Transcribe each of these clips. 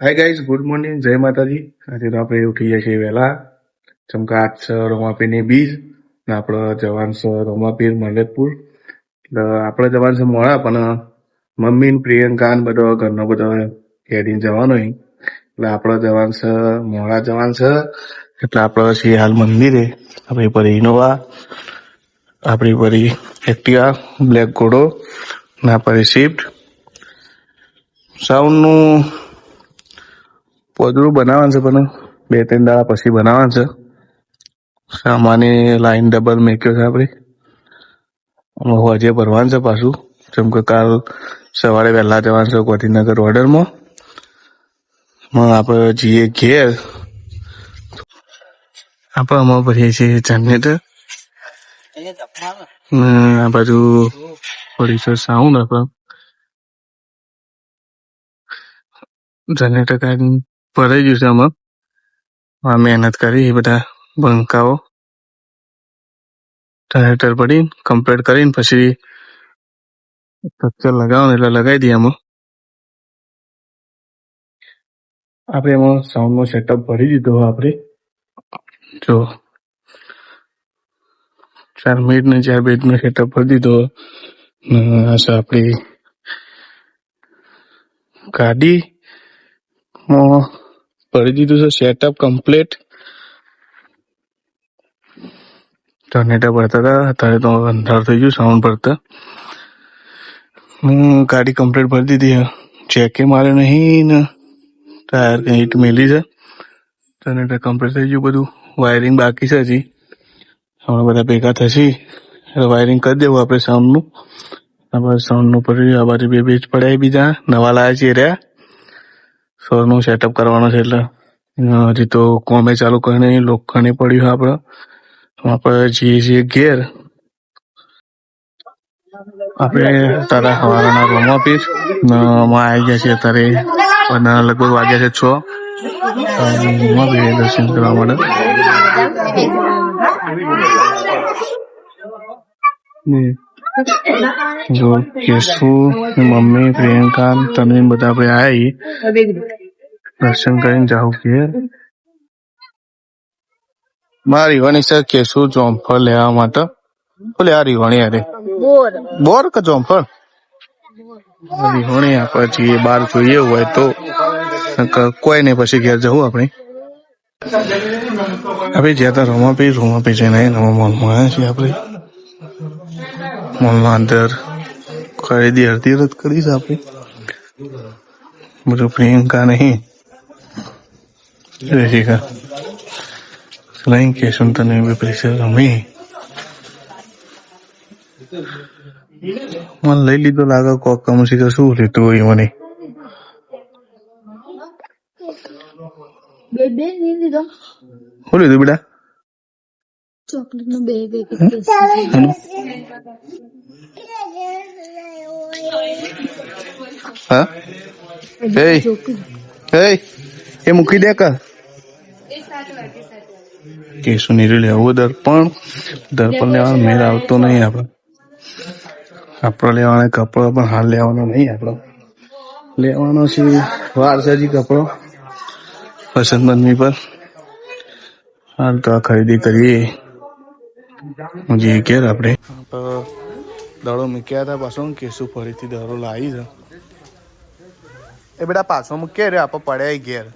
Hi guys good morning જય માતાજી આજે તો આપણે ઉઠી ગયા છીએ વહેલા. ચમકા આજ છે રોમાપીરની બીજ ને આપણો જવાન છે રોમાપીર મલેકપુર એટલે આપણે જવાનું છે મોડા, પણ મમ્મી પ્રિયંકા ને બધો ઘરનો બધો ઘેરીને જવાનો હોય એટલે આપણે જવાનું છે, મોડા જવાનું છે. એટલે આપણો છીએ હાલ મંદિરે. આપણી પર ઇનોવા, આપણી પરી એક્ટિવા, બ્લેક ઘોડો ના પરી સ્વિફ્ટ સાઉન્ડનું પોદરું બનાવવાનું છે, પણ બે, ત્રણ દાડા પછી બનાવવાનું છે. સામાની લાઈન ડબલ મેક્યો છે આપણે. હોજે ભરવાનું છે પાછું. જેમ કે કાલ સવારે વહેલા જવાનું છે ગોધીનગર ઓર્ડરમાં આપણે જઈએ ઘેર. આપણે અમારે ભરીએ છીએ જનરેટર આ બાજુ થોડી સાઉન્ડ આપણે જનરેટર કાઢીને ભરાઈ ગયું છે આમાં. આ મહેનત કરી, એ બધા બંકાઓ. ટ્રેક્ટર પડી કમ્પ્લીટ કરીને પછી સ્ટ્રક્ચર લગાવો એટલે લગાવી દઈએ આમાં. આપણે એમાં સાઉન્ડનો સેટઅપ ભરી દીધો આપણે. જો, ચાર મિનિટ ને ચાર મિનિટ નો સેટઅપ ભરી દીધો. આપણી ગાડી. ભરી દીધું છે સેટઅપ કમ્પ્લીટ ટર્નેટર ભરતા હતા. અત્યારે તો અંધાર થઈ ગયું સાઉન્ડ ભરતા. હું ગાડી કમ્પ્લીટ ભરી દીધી ચેકે મારે નહીં ને. ટાયર કઈ હીટ મેલી છે. ટર્નેટર કમ્પ્લીટ થઈ ગયું બધું. વાયરિંગ બાકી છે હજી. હમણાં બધા ભેગા થશે. વાયરિંગ કરી દેવું આપણે સાઉન્ડનું આપણે સાઉન્ડનું પર આ બાજુ બે બેચ પડ્યા બીજા. નવા લાયા છે રહ્યા. સોરનું સેટઅપ કરવાનું છે એટલે હજી તો કોમે ચાલુ કરીને લોખંડી પડ્યું આપણે આપણે જઈએ છીએ ઘેર. આપણે તારા હવાના રૂમ આપીશ અમે આવી ગયા છે અત્યારે. અને લગભગ વાગ્યા છે છ. રૂમમાં બી દર્શન કરવા માટે. મમ્મી, પ્રિયંકા તમે બધા આપણે આવ્યા દર્શન કરીને જાઉં કે મારી રીવાની સર કેશુ જોમફળ લેવા માટે? બોલે આ રીવાણી અરે. બોર. બોર કે જોમફળ રીવાણી આપણે જઈએ બહાર જોઈએ હોય તો. કોઈ નહીં પછી ઘેર જવું આપણે. આપણે જ્યાં ત્યાં રોમાપી રોમાપી જઈને નવા મોલમાં આવ્યા છીએ આપણે. મોલના અંદર ખરીદી અડધી રદ કરી છે આપણે. બધું પ્રિયંકા નહીં. રેશિકા નહીં કે સુનતને બી પૈસા રમી મને લઈ લીધો લાગે કોક કમસી કે શું લીધું હોય મને શું લીધું બેટા ચોકલેટ નો બે હા એ મૂકી દે કા કેશું નહીં લેવું દર્પણ દર્પણ લેવાનો મેળ આવતો નહીં આપણે આપણે લેવાના, કપડો પણ હાલ લેવાનો નહીં આપણો લેવાનો છે વાર છે હજી કપડો, પસંદ બંધવી પર. હાલ તો આ ખરીદી કરીએ. જે ઘેર આપણે દડો મૂક્યા હતા પાછો કેસુ ફરીથી દડો લાવી છે. એ બેટા પાછો મૂક્યા રે આપણે પડ્યા ઘેર.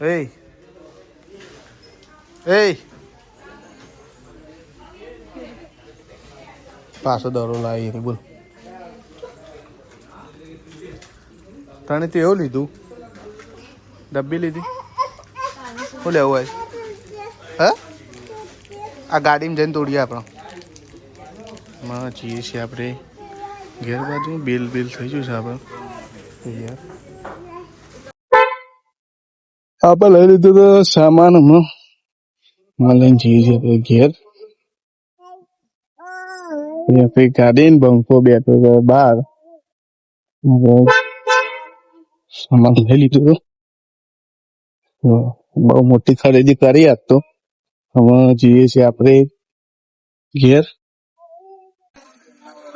એ એ પાછો દરો લાવી રે બોલ તને તો એવું લીધું ડબ્બી લીધી શું લેવું હોય હા આ ગાડીમાં જઈને તોડીએ આપણે માં જઈએ છીએ આપણે ઘેર બાજુ બિલ બિલ થઈ ગયું છે આપણે આપણે લઈ લીધું તો સામાન હમણાં માં લઈને જઈએ છીએ આપણે ઘેર આપણી ગાડી બંકો બેઠો હતો બહાર સામાન લઈ લીધું તો બહુ મોટી ખરીદી કરી આજ તો હવે જઈએ છીએ આપણે ઘેર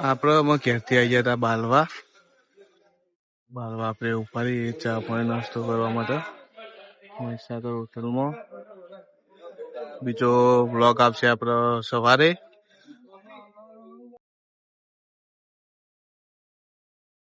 આપણે અમે ઘેરથી આવી ગયા હતા બાલવા બાલવા આપડે ઉપાડી ચા પાણી નાસ્તો કરવા માટે મહીસાગર હોટલમાં બીજો બ્લોગ આવશે આપણો સવારે.